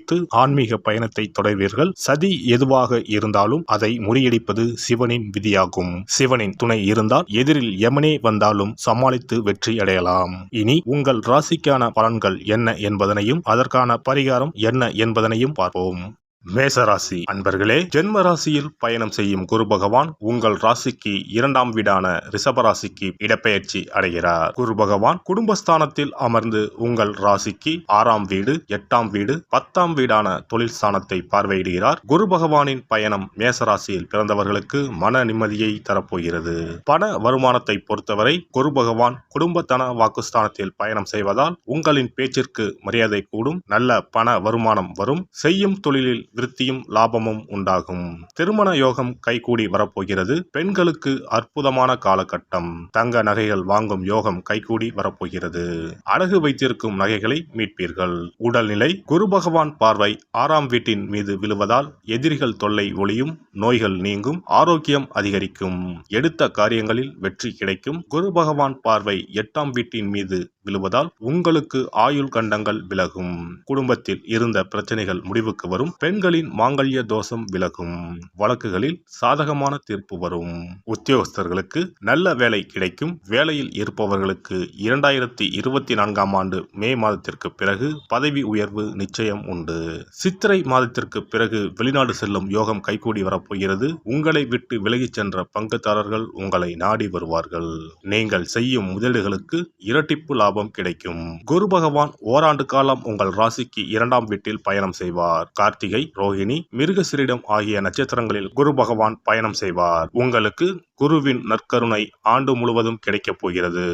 தவிர்த்து ஆன்மீக பயணத்தை தொடர்வீர்கள். சதி எதுவாக இருந்தாலும் அதை முறியடிப்பது சிவனின் விதியாகும். சிவனின் துணை இருந்தால் எதிரில் எமனே வந்தாலும் சமாளித்து வெற்றி அடையலாம். இனி உங்கள் ராசிக்கான பலன்கள் என்ன என்பதனையும் அதற்கான பரிகாரம் என்ன என்பதனையும் பார்ப்போம். மேசராசி அன்பர்களே ஜென்ம ராசியில் பயணம் செய்யும் குரு பகவான் உங்கள் ராசிக்கு இரண்டாம் வீடான ரிஷபராசிக்கு இடப்பெயர்ச்சி அடைகிறார். குரு பகவான் குடும்பஸ்தானத்தில் அமர்ந்து உங்கள் ராசிக்கு ஆறாம் வீடு எட்டாம் வீடு பத்தாம் வீடான தொழில் ஸ்தானத்தை பார்வையிடுகிறார். குரு பகவானின் பயணம் மேசராசியில் பிறந்தவர்களுக்கு மன நிம்மதியை தரப்போகிறது. பண வருமானத்தை பொறுத்தவரை குரு பகவான் குடும்பத்தன வாக்குஸ்தானத்தில் பயணம் செய்வதால் உங்களின் பேச்சிற்கு மரியாதை கூடும் நல்ல பண வருமானம் வரும். செய்யும் தொழிலில் விருத்தியும் லாபமும் உண்டாகும். திருமண யோகம் கைகூடி வரப்போகிறது. பெண்களுக்கு அற்புதமான காலகட்டம். தங்க நகைகள் வாங்கும் யோகம் கைகூடி வரப்போகிறது. அழகு வைத்திருக்கும் நகைகளை மீட்பீர்கள். உடல்நிலை குரு பகவான் பார்வை ஆறாம் வீட்டின் மீது விழுவதால் எதிரிகள் தொல்லை ஒளியும் நோய்கள் நீங்கும் ஆரோக்கியம் அதிகரிக்கும். எடுத்த காரியங்களில் வெற்றி கிடைக்கும். குரு பகவான் பார்வை எட்டாம் வீட்டின் மீது விழுவதால் உங்களுக்கு ஆயுள் கண்டங்கள் விலகும். குடும்பத்தில் இருந்த பிரச்சனைகள் முடிவுக்கு வரும். பெண் பெண்களின் மாங்கல்ய தோஷம் விலகும். வழக்குகளில் சாதகமான தீர்ப்பு வரும். உத்தியோகஸ்தர்களுக்கு நல்ல வேலை கிடைக்கும். வேலையில் இருப்பவர்களுக்கு இரண்டாயிரத்தி இருபத்தி நான்காம் ஆண்டு மே மாதத்திற்கு பிறகு பதவி உயர்வு நிச்சயம் உண்டு. சித்திரை மாதத்திற்கு பிறகு வெளிநாடு செல்லும் யோகம் கைகூடி வரப்போகிறது. உங்களை விட்டு விலகிச் சென்ற பங்குதாரர்கள் உங்களை நாடி வருவார்கள். நீங்கள் செய்யும் முதலீடுகளுக்கு இரட்டிப்பு லாபம் கிடைக்கும். குரு பகவான் ஓராண்டு காலம் உங்கள் ராசிக்கு இரண்டாம் வீட்டில் பயணம் செய்வார். கார்த்திகை ரோஹிணி மிருகசிரிடம் ஆகிய நட்சத்திரங்களில் குரு பகவான் பயணம் செய்வார். உங்களுக்கு குருவின் நற்கருணை ஆண்டு முழுவதும் கிடைக்கப் போகிறது.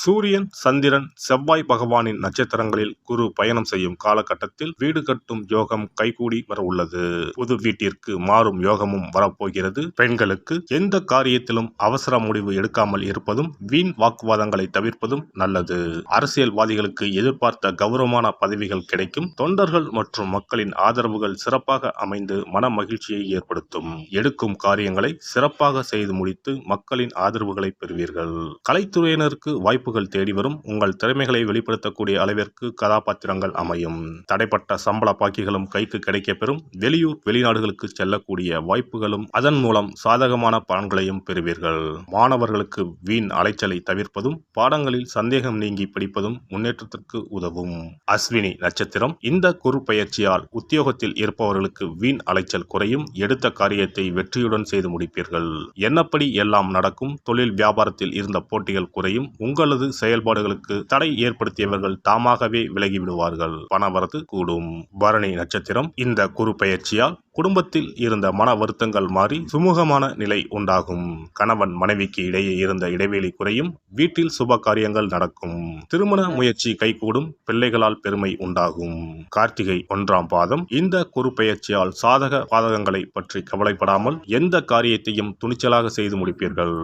சூரியன் சந்திரன் செவ்வாய் பகவானின் நட்சத்திரங்களில் குரு பயணம் செய்யும் காலகட்டத்தில் வீடு கட்டும் யோகம் கைகூடி வர உள்ளது. புது வீட்டிற்கு மாறும் யோகமும் வரப்போகிறது. பெண்களுக்கு எந்த காரியத்திலும் அவசர முடிவு எடுக்காமல் இருப்பதும் வீண் வாக்குவாதங்களை தவிர்ப்பதும் நல்லது. அரசியல்வாதிகளுக்கு எதிர்பார்த்த கௌரவமான பதவிகள் கிடைக்கும். தொண்டர்கள் மற்றும் மக்களின் ஆதரவுகள் சிறப்பாக அமைந்து மன மகிழ்ச்சியை ஏற்படுத்தும். எடுக்கும் காரியங்களை சிறப்பாக செய்து முடித்து மக்களின் ஆதரவுகளை பெறுவீர்கள். கலைத்துறையினருக்கு வாய்ப்பு வாய்ப்புகள் தேடி வரும். உங்கள் திறமைகளை வெளிப்படுத்தக்கூடிய அளவிற்கு கதாபாத்திரங்கள் அமையும். தடைப்பட்ட சம்பள பாக்கிகளும் கைக்கு கிடைக்கப்பெறும். வெளியூர் வெளிநாடுகளுக்கு செல்லக்கூடிய வாய்ப்புகளும் அதன் மூலம் சாதகமான பலன்களையும் பெறுவீர்கள். மாணவர்களுக்கு வீண் அலைச்சலை தவிர்ப்பதும் பாடங்களில் சந்தேகம் நீங்கி படிப்பதும் முன்னேற்றத்திற்கு உதவும். அஸ்வினி நட்சத்திரம் இந்த குரு பயிற்சியால் உத்தியோகத்தில் இருப்பவர்களுக்கு வீண் அலைச்சல் குறையும். எடுத்த காரியத்தை வெற்றியுடன் செய்து முடிப்பீர்கள். என்னப்படி எல்லாம் நடக்கும்? தொழில் வியாபாரத்தில் இருந்த போட்டிகள் குறையும். உங்கள் உங்களது செயல்பாடுகளுக்கு தடை ஏற்படுத்தியவர்கள் தாமாகவே விலகி விடுவார்கள் பணவரத்து கூடும். பரணி நட்சத்திரம் இந்த குறு பயிற்சியால் குடும்பத்தில் இருந்த மன வருத்தங்கள் மாறி சுமூகமான நிலை உண்டாகும். கணவன் மனைவிக்கு இடையே இருந்த இடைவெளி குறையும். வீட்டில் சுப காரியங்கள் நடக்கும். திருமண முயற்சி கைகூடும். பிள்ளைகளால் பெருமை உண்டாகும். கார்த்திகை ஒன்றாம் பாதம் இந்த குறு பயிற்சியால் சாதக பாதகங்களை பற்றி கவலைப்படாமல் எந்த காரியத்தையும் துணிச்சலாக செய்து முடிப்பீர்கள்?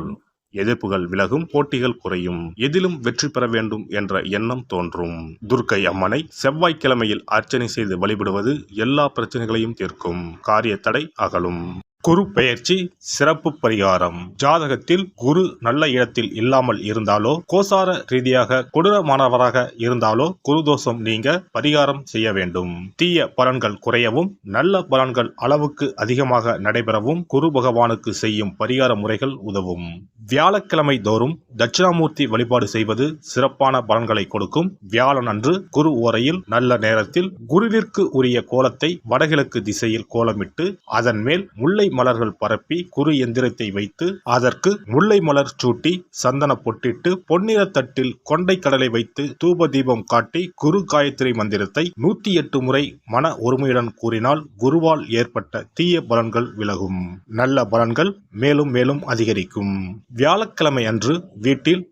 எதிர்ப்புகள் விலகும் போட்டிகள் குறையும். எதிலும் வெற்றி பெற வேண்டும் என்ற எண்ணம் தோன்றும். துர்க்கை அம்மனை செவ்வாய்க்கிழமையில் அர்ச்சனை செய்து வழிபடுவது எல்லா பிரச்சனைகளையும் தீர்க்கும். காரிய தடை அகலும். குரு பெயர்ச்சி சிறப்பு பரிகாரம். ஜாதகத்தில் குரு நல்ல இடத்தில் இல்லாமல் இருந்தாலோ கோசார ரீதியாக கொடூரமானவராக இருந்தாலோ குரு தோஷம் நீங்க பரிகாரம் செய்ய வேண்டும். தீய பலன்கள் குறையவும் நல்ல பலன்கள் அளவுக்கு அதிகமாக நடைபெறவும் குரு பகவானுக்கு செய்யும் பரிகார முறைகள் உதவும். வியாழக்கிழமை தோறும் தட்சிணாமூர்த்தி வழிபாடு செய்வது சிறப்பான பலன்களை கொடுக்கும். வியாழன் அன்று குரு ஓரையில் நல்ல நேரத்தில் குருவிற்கு உரிய கோலத்தை வடகிழக்கு திசையில் கோலமிட்டு அதன் மேல் முல்லை மலர்கள் பரப்பி குரு எந்திரத்தை வைத்து அதற்கு முல்லை மலர் சூட்டி சந்தன பொட்டிட்டு பொன்னிற தட்டில் கொண்டை கடலை வைத்து தூப தீபம் காட்டி குரு காயத்ரி மந்திரத்தை நூத்தி எட்டு முறை மன ஒருமையுடன் கூறினால் குருவால் ஏற்பட்ட தீய பலன்கள் விலகும். நல்ல பலன்கள் மேலும் மேலும் அதிகரிக்கும். வியாழக்கிழமை அன்று வீட்டில்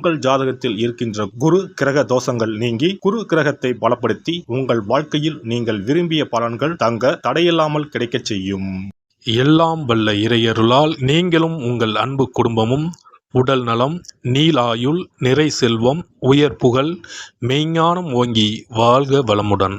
உங்கள் ஜாதகத்தில் இருக்கின்ற குரு கிரக தோஷங்கள் நீங்கி குரு கிரகத்தை பலப்படுத்தி உங்கள் வாழ்க்கையில் நீங்கள் விரும்பிய பலன்கள் தங்க தடையில்லாமல் கிடைக்கச் செய்யும். எல்லாம் வல்ல இறையருளால் நீங்களும் உங்கள் அன்பு குடும்பமும் உடல் நலம் நீலாயுள் நிறை செல்வம் உயர் புகழ் மெய்ஞானம் ஓங்கி வாழ்க வளமுடன்.